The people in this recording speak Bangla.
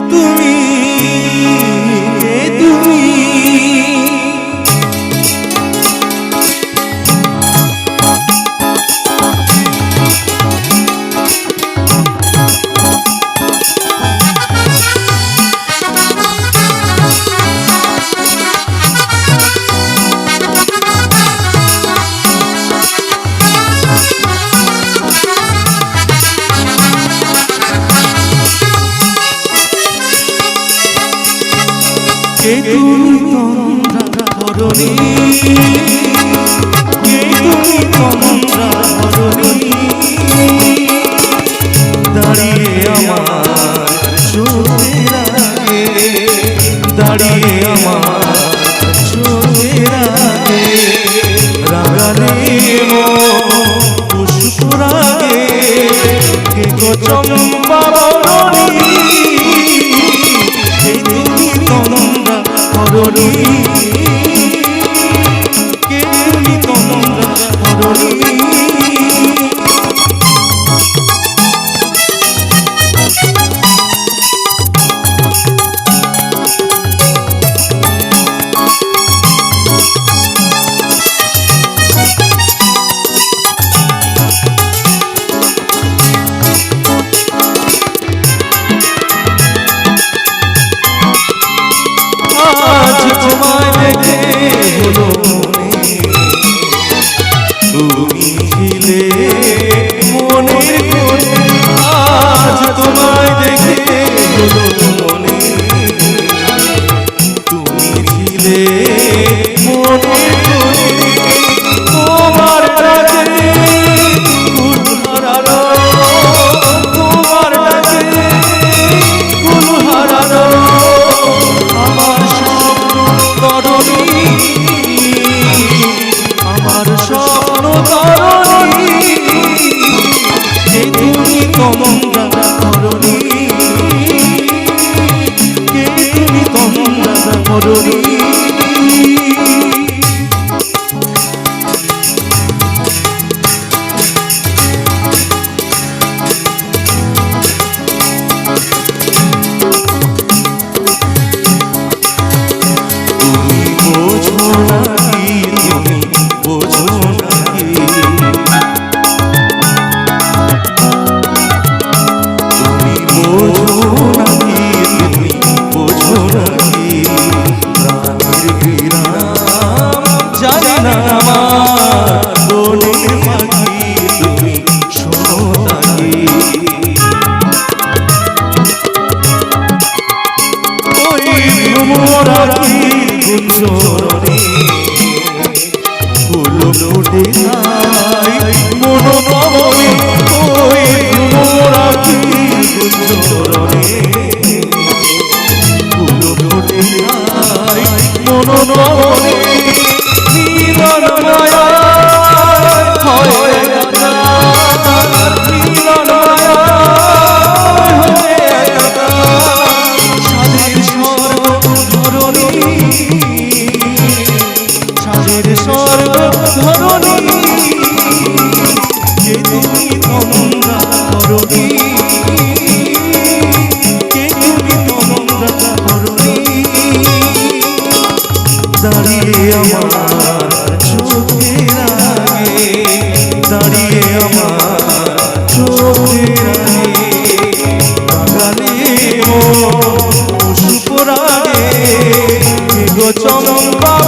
তুমি কে তুমি তন্দ্রা ধরণী? por un না মোরা কি গুঞ্জরে ফুল ফুটে নাই মন কবে ওই মোরা কি গুঞ্জরে ফুল ফুটে নাই মন কবে পুষ্পরাগে চম্পা